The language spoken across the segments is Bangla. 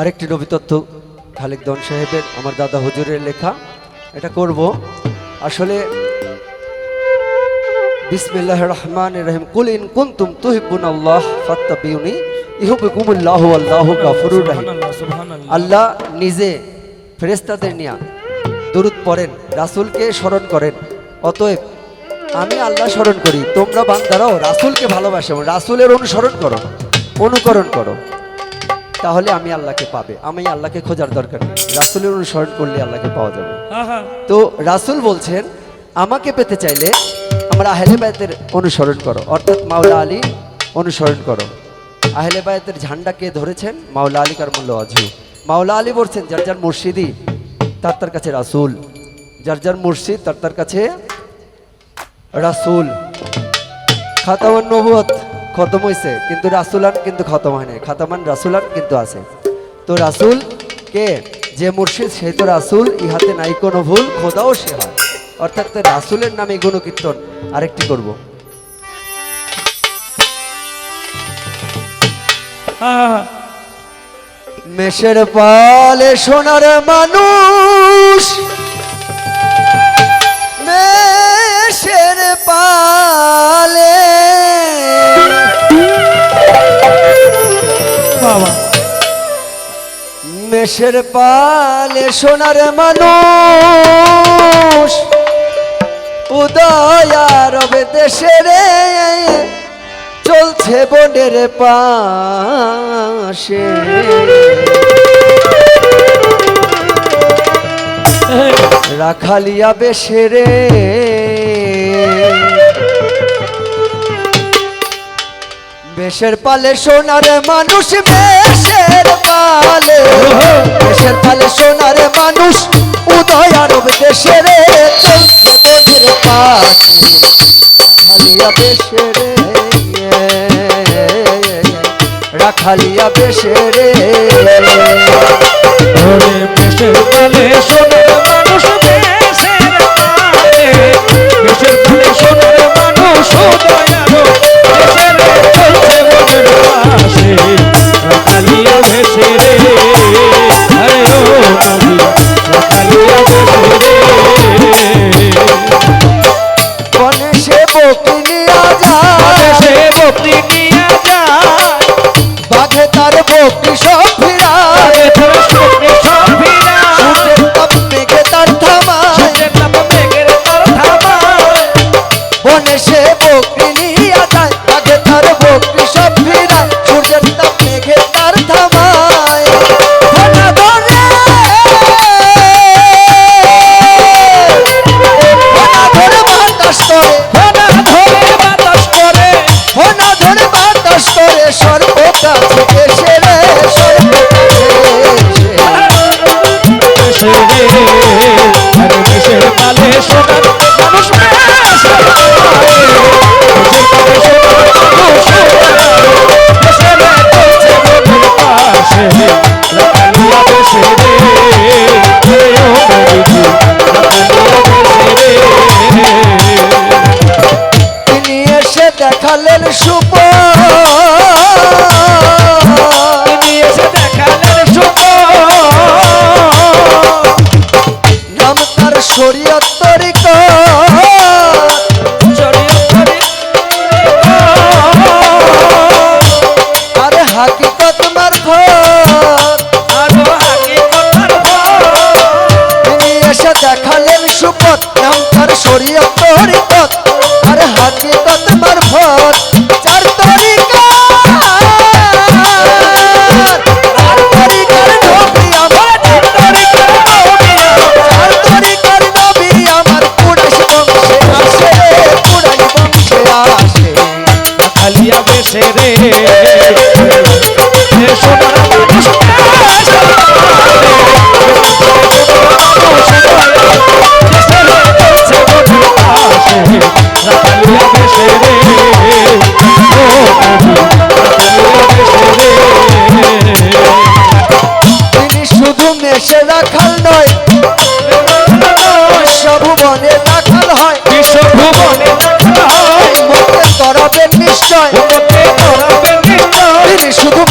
আরেকটি নবী তত্ত্ব খালেক দন সাহেবের আমার দাদা হুজুরের লেখা এটা করব। আসলে বিসমিল্লাহ রহমান রহিম কুল ইন কুনতুম তুহিব্বুন আল্লাহ ফাত্তাবিউনি ইহুবিকুমুল্লাহ আল্লাহু গাফুরুর রহিম। আল্লাহ নিজে ফেরেস্তাদের নিয়া দরুদ পড়েন রাসূলকে স্মরণ করেন। অতএব আমি আল্লাহ স্মরণ করি তোমরা বান্দারাও রাসূলকে ভালোবাসো রাসূলের অনুসরণ করো অনুকরণ করো। তাহলে আমি আল্লাহকে পাবে। আমি আল্লাহকে খোঁজার দরকার নেই। রাসূলের অনুসরণ করলে আল্লাহকে পাওয়া যাবে। তো রাসূল বলছেন আমাকে পেতে চাইলে আমরা আহলে বায়তের অনুসরণ করো। অর্থাৎ মাওলা আলী অনুসরণ করো। আহলে বায়তের ঝান্ডাকে ধরেছেন? মাওলা আলী কার মূল্য অজু। মাওলা আলী বলছেন যার যার মুর্শিদি তার তার কাছে রাসূল। যার যার মুর্শিদ তার তার কাছে রাসূল। খাতামান নবুয়ত খতম হয়েছে কিন্তু রাসুলান কিন্তু খতম হয় নাই। খাতামান রাসুলান কিন্তু আছে। তো রাসুল কে? যে মুর্শিদ সে তো রাসুল, ইহাতে নাই কোনো ভুল, খোদাও সে হয়। অর্থাৎ রাসুলের নামে গুণকীর্তন আরেকটি করব। মেষের পালে সোনার মানুষ মেষের পালে সোনার মানুষ উদয়ার দেশের চলছে বনের পাশে। রাখালিয়া বেশেরে বেশের পালে সোনার মানুষ বেশের পালে। বেশের পালে সোনার মানুষ উদয় আরব দেশের চলছে রাখালিয়া বেশেরে রাখালিয়া বেশেরে বনে সব দেখালেন সুপথ। নাম তার শরীয়ত তিনি শুধু মেশে রাখাল নয় সভুবনে রাখাল হয়। মুখে তরবের নিশ্চয়। তিনি শুধু রাখাল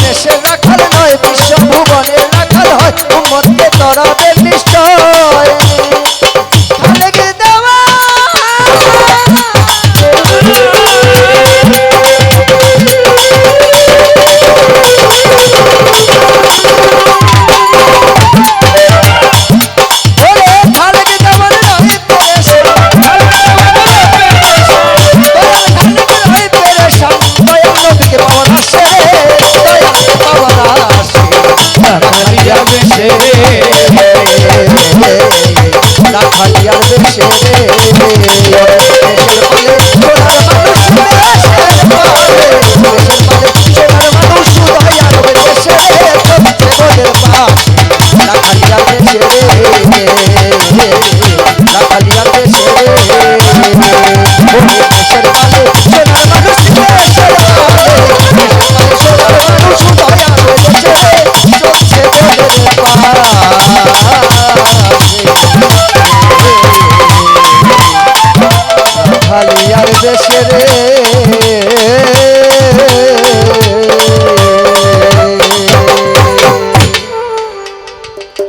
কাঠালিয়ার দেশে রে।